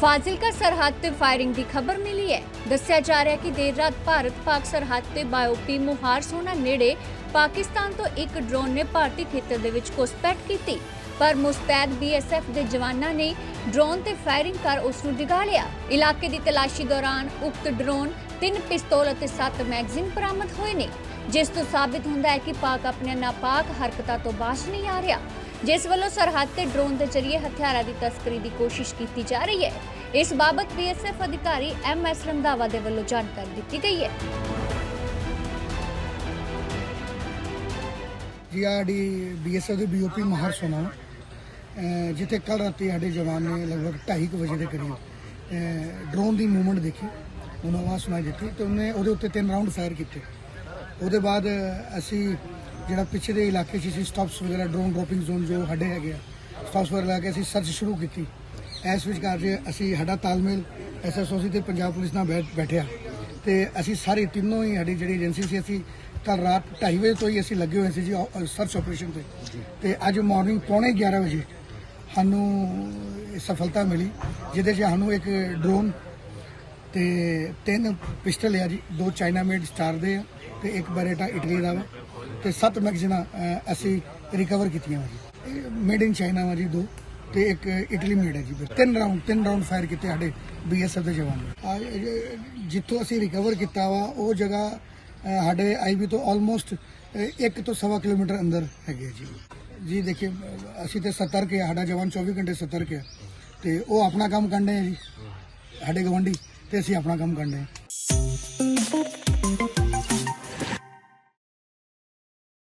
ਫਾਜ਼ਿਲਕਾ ਸਰਹੱਦ ਤੇ ਫਾਇਰਿੰਗ ਦੀ ਖਬਰ ਮਿਲੀ ਹੈ। ਦੱਸਿਆ ਜਾ ਰਿਹਾ ਕਿ ਦੇਰ ਰਾਤ ਭਾਰਤ ਪਾਕ ਸਰਹੱਦ ਤੇ ਬਾਇਓਪੀ ਮੁਹਾਰ ਸੋਨਾ ਨੇੜੇ ਪਾਕਿਸਤਾਨ ਤੋਂ ਇੱਕ ਡਰੋਨ ਨੇ ਭਾਰਤੀ ਖੇਤਰ ਦੇ ਵਿੱਚ ਘੁਸਪੈਠ ਕੀਤੀ, ਪਰ ਮੁਸਤੈਦ ਬੀਐਸਐਫ ਦੇ ਜਵਾਨਾਂ ਨੇ ਡਰੋਨ ਤੇ ਫਾਇਰਿੰਗ ਕਰ ਉਸ ਨੂੰ ਡਿਗਾ ਲਿਆ। ਇਲਾਕੇ ਦੀ ਤਲਾਸ਼ੀ ਦੌਰਾਨ ਉਕਤ ਡਰੋਨ ਤਿੰਨ ਪਿਸਤੌਲ ਅਤੇ ਸੱਤ ਮੈਗਜ਼ੀਨ ਬਰਾਮਦ ਹੋਏ ਨੇ, ਜਿਸ ਤੋਂ ਸਾਬਿਤ ਹੁੰਦਾ ਹੈ ਕਿ ਪਾਕ ਆਪਣੀਆਂ ਨਾਪਾਕ ਹਰਕਤਾਂ ਤੋਂ ਬਾਜ਼ ਨਹੀਂ ਆ ਰਿਹਾ। ਜਿਸ ਵੱਲੋਂ ਸਰਹੱਦ ਤੇ ਡਰੋਨ ਦੇ ਜ਼ਰੀਏ ਹਥਿਆਰਾਂ ਦੀ ਤਸਕਰੀ ਦੀ ਕੋਸ਼ਿਸ਼ ਕੀਤੀ ਜਾ ਰਹੀ ਹੈ। ਇਸ ਬਾਬਤ ਬੀਐਸਐਫ ਅਧਿਕਾਰੀ ਐਮਐਸ ਰੰਧਾਵਾ ਦੇ ਵੱਲੋਂ ਜਾਣਕਾਰੀ ਦਿੱਤੀ ਗਈ ਹੈ। ਜੀਆਰਡੀ ਬੀਐਸਐਫ ਦੇ ਬੀਓਪੀ ਮਹਰ ਸੋਨਾ ਜਿੱਥੇ ਕੱਲ ਰਾਤੀ ਸਾਡੇ ਜਵਾਨ ਨੇ ਲਗਭਗ 2:30 ਵਜੇ ਦੇ ਕਰੀਬ ਡਰੋਨ ਦੀ ਮੂਵਮੈਂਟ ਦੇਖੀ, ਉਹਨੂੰ ਆਵਾਜ਼ ਸੁਣਾਈ ਦਿੱਤੀ ਤੇ ਉਹਨੇ ਉਹਦੇ ਉੱਤੇ ਤਿੰਨ ਰਾਉਂਡ ਫਾਇਰ ਕੀਤੇ। ਉਹਦੇ ਬਾਅਦ ਅਸੀਂ ਜਿਹੜਾ ਪਿੱਛੇ ਦੇ ਇਲਾਕੇ 'ਚ ਅਸੀਂ ਸਟਾਪਸ ਵਗੈਰਾ ਡਰੋਨ ਡ੍ਰੋਪਿੰਗ ਜ਼ੋਨ ਜੋ ਸਾਡੇ ਹੈਗੇ ਆ ਸਟਾਪਸ ਵਗੈਰਾ ਲਾ ਕੇ ਅਸੀਂ ਸਰਚ ਸ਼ੁਰੂ ਕੀਤੀ। ਇਸ ਵਿਚਕਾਰ ਜੇ ਅਸੀਂ ਸਾਡਾ ਤਾਲਮੇਲ ਐਸਐਸਓਸੀ ਤੇ ਪੰਜਾਬ ਪੁਲਿਸ ਨਾਲ ਬੈਠ ਬੈਠਿਆ। ਤੇ ਅਸੀਂ ਸਾਰੇ ਤਿੰਨੋਂ ਹੀ ਸਾਡੀ ਜਿਹੜੀ ਏਜੰਸੀ ਸੀ, ਅਸੀਂ ਕੱਲ ਰਾਤ 2:30 ਵਜੇ ਤੋਂ ਹੀ ਅਸੀਂ ਲੱਗੇ ਹੋਏ ਸੀ ਜੀ ਸਰਚ ਆਪਰੇਸ਼ਨ ਤੇ। ਤੇ ਅੱਜ ਮਾਰਨਿੰਗ ਪੌਣੇ 11 ਵਜੇ ਸਾਨੂੰ ਸਫਲਤਾ ਮਿਲੀ, ਜਿਹਦੇ 'ਚ ਸਾਨੂੰ ਇੱਕ ਡਰੋਨ ਤੇ ਤਿੰਨ ਪਿਸਟਲ ਆ ਜੀ ਦੋ ਚਾਈਨਾ ਮੇਡ ਸਟਾਰ ਦੇ ਆ ਤੇ ਇੱਕ ਬਰੇਟਾ ਇਟਲੀ ਦਾ ਵਾ ਤੇ ਸੱਤ ਮੈਗਜ਼ੀਨਾਂ ਅਸੀਂ ਰਿਕਵਰ ਕੀਤੀਆਂ ਵਾ ਜੀ। ਮੇਡ ਇਨ ਚਾਈਨਾ ਵਾ ਜੀ ਦੋ ਤੇ ਇੱਕ ਇਟਲੀ ਮੇਡ ਹੈ ਜੀ। ਤਿੰਨ ਰਾਉਂਡ ਤਿੰਨ ਰਾਉਂਡ ਫਾਇਰ ਕੀਤੇ ਸਾਡੇ ਬੀਐਸਐਫ ਦੇ ਜਵਾਨ। ਨੇ ਜਿੱਥੋਂ ਅਸੀਂ ਰਿਕਵਰ ਕੀਤਾ ਵਾ ਉਹ ਜਗ੍ਹਾ ਅਹ, ਸਾਡੇ ਆਈਬੀ ਤੋਂ ਆਲਮੋਸਟ ਇੱਕ ਤੋਂ ਸਵਾ ਕਿਲੋਮੀਟਰ ਅੰਦਰ ਹੈਗੇ ਜੀ। ਜੀ ਦੇਖਿਏ ਅਸੀਂ ਤੇ ਸਤਰਕ ਹੈ ਸਾਡਾ ਜਵਾਨ 24 ਘੰਟੇ ਸਤਰਕ ਹੈ ਤੇ ਉਹ ਆਪਣਾ ਕੰਮ ਕਰਦੇ ਆ ਜੀ ਸਾਡੇ ਗਵੰਡੀ ਤੇ ਅਸੀਂ ਆਪਣਾ ਕੰਮ ਕਰਦੇ ਹਾਂ